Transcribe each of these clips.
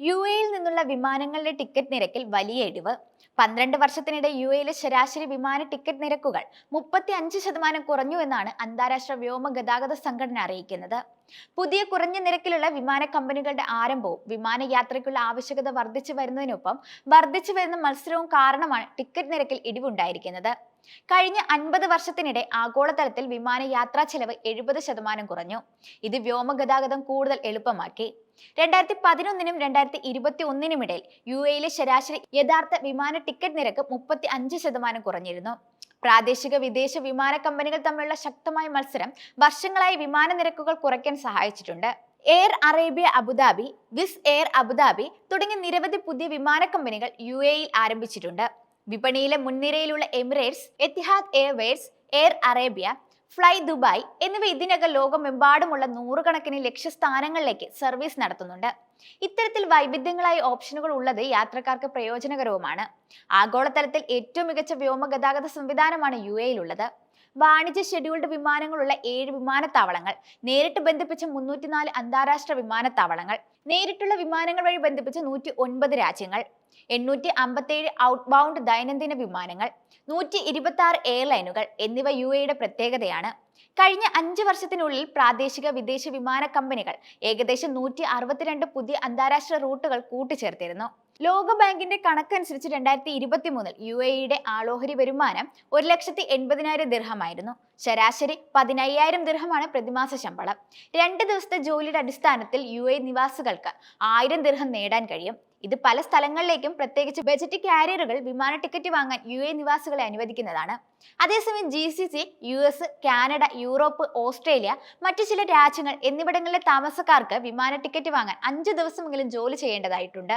U എയിൽ നിന്നുള്ള വിമാനങ്ങളുടെ ടിക്കറ്റ് നിരക്കിൽ വലിയ ഇടിവ്. പന്ത്രണ്ട് വർഷത്തിനിടെ യു എയിലെ ശരാശരി വിമാന ടിക്കറ്റ് നിരക്കുകൾ മുപ്പത്തി അഞ്ച് ശതമാനം കുറഞ്ഞു എന്നാണ് അന്താരാഷ്ട്ര വ്യോമ ഗതാഗത സംഘടന അറിയിക്കുന്നത്. പുതിയ കുറഞ്ഞ നിരക്കിലുള്ള വിമാന കമ്പനികളുടെ ആരംഭവും വിമാനയാത്രയ്ക്കുള്ള ആവശ്യകത വർദ്ധിച്ചു വരുന്നതിനൊപ്പം വർദ്ധിച്ചു വരുന്ന മത്സരവും കാരണമാണ് ടിക്കറ്റ് നിരക്കിൽ ഇടിവുണ്ടായിരിക്കുന്നത്. കഴിഞ്ഞ അൻപത് വർഷത്തിനിടെ ആഗോളതലത്തിൽ വിമാനയാത്രാ ചെലവ് എഴുപത് ശതമാനം കുറഞ്ഞു. ഇത് വ്യോമഗതാഗതം കൂടുതൽ എളുപ്പമാക്കി. രണ്ടായിരത്തി പതിനൊന്നിനും രണ്ടായിരത്തി ഇരുപത്തി ഒന്നിനും ഇടയിൽ യു എയിലെ ശരാശരി യഥാർത്ഥ വിമാന ടിക്കറ്റ് നിരക്ക് മുപ്പത്തി അഞ്ച് ശതമാനം കുറഞ്ഞിരുന്നു. പ്രാദേശിക വിദേശ വിമാന കമ്പനികൾ തമ്മിലുള്ള ശക്തമായ മത്സരം വർഷങ്ങളായി വിമാന നിരക്കുകൾ കുറയ്ക്കാൻ സഹായിച്ചിട്ടുണ്ട്. Air Arabia Abu Dhabi Wizz Air Abu Dhabi തുടങ്ങിയ നിരവധി പുതിയ വിമാന കമ്പനികൾ യു എയിൽ ആരംഭിച്ചിട്ടുണ്ട്. വിപണിയിലെ മുൻനിരയിലുള്ള Emirates Etihad Airways Air Arabia Fly Dubai എന്നിവ ഇതിനകം ലോകമെമ്പാടുമുള്ള നൂറുകണക്കിന് ലക്ഷ്യസ്ഥാനങ്ങളിലേക്ക് സർവീസ് നടത്തുന്നുണ്ട്. ഇത്തരത്തിൽ വൈവിധ്യങ്ങളായ ഓപ്ഷനുകൾ ഉള്ളത് യാത്രക്കാർക്ക് പ്രയോജനകരവുമാണ്. ആഗോളതലത്തിൽ ഏറ്റവും മികച്ച വ്യോമഗതാഗത സംവിധാനമാണ് യു എയിലുള്ളത് വാണിജ്യ ഷെഡ്യൂൾഡ് വിമാനങ്ങളുള്ള ഏഴ് വിമാനത്താവളങ്ങൾ നേരിട്ട് ബന്ധിപ്പിച്ച മുന്നൂറ്റിനാല് അന്താരാഷ്ട്ര വിമാനത്താവളങ്ങൾ നേരിട്ടുള്ള വിമാനങ്ങൾ വഴി ബന്ധിപ്പിച്ച നൂറ്റി ഒൻപത് രാജ്യങ്ങൾ എണ്ണൂറ്റി അമ്പത്തേഴ് ഔട്ട് ബൗണ്ട് ദൈനംദിന വിമാനങ്ങൾ നൂറ്റി ഇരുപത്തി ആറ് എയർലൈനുകൾ എന്നിവ യു എയുടെ പ്രത്യേകതയാണ്. കഴിഞ്ഞ അഞ്ച് വർഷത്തിനുള്ളിൽ പ്രാദേശിക വിദേശ വിമാന കമ്പനികൾ ഏകദേശം നൂറ്റി അറുപത്തിരണ്ട് പുതിയ അന്താരാഷ്ട്ര റൂട്ടുകൾ കൂട്ടിച്ചേർത്തിരുന്നു. ലോകബാങ്കിന്റെ കണക്കനുസരിച്ച് രണ്ടായിരത്തി ഇരുപത്തി മൂന്നിൽ യു എയുടെ ആളോഹരി വരുമാനം ഒരു ലക്ഷത്തി എൺപതിനായിരം ദിർഹമായിരുന്നു. ശരാശരി പതിനയ്യായിരം ദിർഹമാണ് പ്രതിമാസ ശമ്പളം. രണ്ട് ദിവസത്തെ ജോലിയുടെ അടിസ്ഥാനത്തിൽ യു എ നിവാസികൾക്ക് ആയിരം ദിർഹം നേടാൻ കഴിയും. ഇത് പല സ്ഥലങ്ങളിലേക്കും പ്രത്യേകിച്ച് ബജറ്റ് കാരിയറുകൾ വിമാന ടിക്കറ്റ് വാങ്ങാൻ യു എ നിവാസികളെ അനുവദിക്കുന്നതാണ്. അതേസമയം G C C U S Canada Europe Australia മറ്റു ചില രാജ്യങ്ങൾ എന്നിവിടങ്ങളിലെ താമസക്കാർക്ക് വിമാന ടിക്കറ്റ് വാങ്ങാൻ അഞ്ച് ദിവസമെങ്കിലും ജോലി ചെയ്യേണ്ടതായിട്ടുണ്ട്.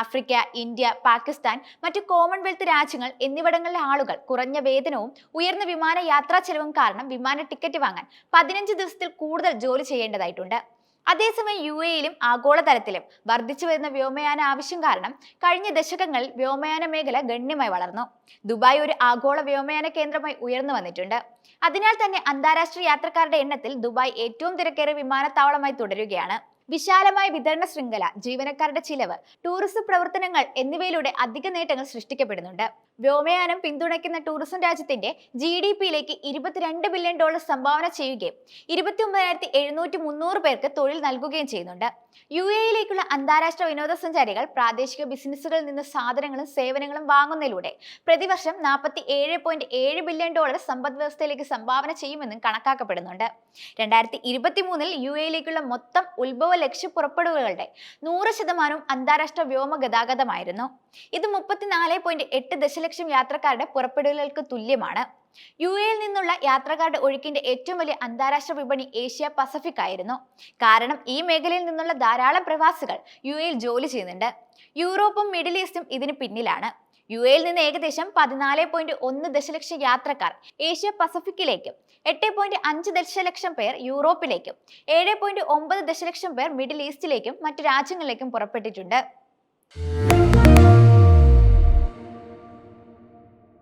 ആഫ്രിക്ക ഇന്ത്യ പാകിസ്ഥാൻ മറ്റു കോമൺവെൽത്ത് രാജ്യങ്ങൾ എന്നിവിടങ്ങളിലെ ആളുകൾ കുറഞ്ഞ വേതനവും ഉയർന്ന വിമാന യാത്രാ ചെലവും കാരണം വിമാന ടിക്കറ്റ് വാങ്ങാൻ പതിനഞ്ച് ദിവസത്തിൽ കൂടുതൽ ജോലി ചെയ്യേണ്ടതായിട്ടുണ്ട്. അതേസമയം യു എയിലും ആഗോളതലത്തിലും വർദ്ധിച്ചു വരുന്ന വ്യോമയാന ആവശ്യം കാരണം കഴിഞ്ഞ ദശകങ്ങളിൽ വ്യോമയാന മേഖല ഗണ്യമായി വളർന്നു. ദുബായ് ഒരു ആഗോള വ്യോമയാന കേന്ദ്രമായി ഉയർന്നു വന്നിട്ടുണ്ട്. അതിനാൽ തന്നെ അന്താരാഷ്ട്ര യാത്രക്കാരുടെ എണ്ണത്തിൽ ദുബായ് ഏറ്റവും തിരക്കേറിയ വിമാനത്താവളമായി തുടരുകയാണ്. വിശാലമായ വിതരണ ശൃംഖല ജീവനക്കാരുടെ ചിലവ് ടൂറിസം പ്രവർത്തനങ്ങൾ എന്നിവയിലൂടെ അധിക നേട്ടങ്ങൾ സൃഷ്ടിക്കപ്പെടുന്നുണ്ട്. വ്യോമയാനം പിന്തുണയ്ക്കുന്ന ടൂറിസം രാജ്യത്തിന്റെ ജി ഡി പിയിലേക്ക് ഇരുപത്തിരണ്ട് ബില്യൺ ഡോളർ സംഭാവന ചെയ്യുകയും ഇരുപത്തി ഒമ്പതിനായിരത്തി എഴുന്നൂറ്റി മുന്നൂറ് പേർക്ക് തൊഴിൽ നൽകുകയും ചെയ്യുന്നുണ്ട്. യു എയിലേക്കുള്ള അന്താരാഷ്ട്ര വിനോദസഞ്ചാരികൾ പ്രാദേശിക ബിസിനസ്സുകളിൽ നിന്ന് സാധനങ്ങളും സേവനങ്ങളും വാങ്ങുന്നതിലൂടെ പ്രതിവർഷം നാൽപ്പത്തി ഏഴ് പോയിന്റ് ഏഴ് ബില്യൺ ഡോളർ സമ്പദ് വ്യവസ്ഥയിലേക്ക് സംഭാവന ചെയ്യുമെന്നും കണക്കാക്കപ്പെടുന്നുണ്ട്. രണ്ടായിരത്തി ഇരുപത്തി മൂന്നിൽ യു എയിലേക്കുള്ള മൊത്തം ഉത്ഭവ ലക്ഷ്യ പുറപ്പെടുകകളുടെ നൂറ് ശതമാനവും അന്താരാഷ്ട്ര വ്യോമ ഗതാഗതമായിരുന്നു. ഇത് മുപ്പത്തിനാല് പോയിന്റ് എട്ട് ദശലക്ഷം യാത്രക്കാരുടെ പുറപ്പെടുകൾക്ക് തുല്യമാണ്. യു എയിൽ നിന്നുള്ള യാത്രക്കാരുടെ ഒഴുക്കിന്റെ ഏറ്റവും വലിയ അന്താരാഷ്ട്ര വിപണി ഏഷ്യ പസഫിക് ആയിരുന്നു. കാരണം ഈ മേഖലയിൽ നിന്നുള്ള ധാരാളം പ്രവാസികൾ യു എയിൽ ജോലി ചെയ്യുന്നുണ്ട്. യൂറോപ്പും മിഡിൽ ഈസ്റ്റും ഇതിന് പിന്നിലാണ്. യു എയിൽ നിന്ന് ഏകദേശം പതിനാല് പോയിന്റ് ഒന്ന് ദശലക്ഷം യാത്രക്കാർ ഏഷ്യ പസഫിക്കിലേക്കും എട്ട് പോയിന്റ് അഞ്ച് ദശലക്ഷം പേർ യൂറോപ്പിലേക്കും ഏഴ് പോയിന്റ് ഒമ്പത് ദശലക്ഷം പേർ മിഡിൽ ഈസ്റ്റിലേക്കും മറ്റു രാജ്യങ്ങളിലേക്കും പുറപ്പെട്ടിട്ടുണ്ട്.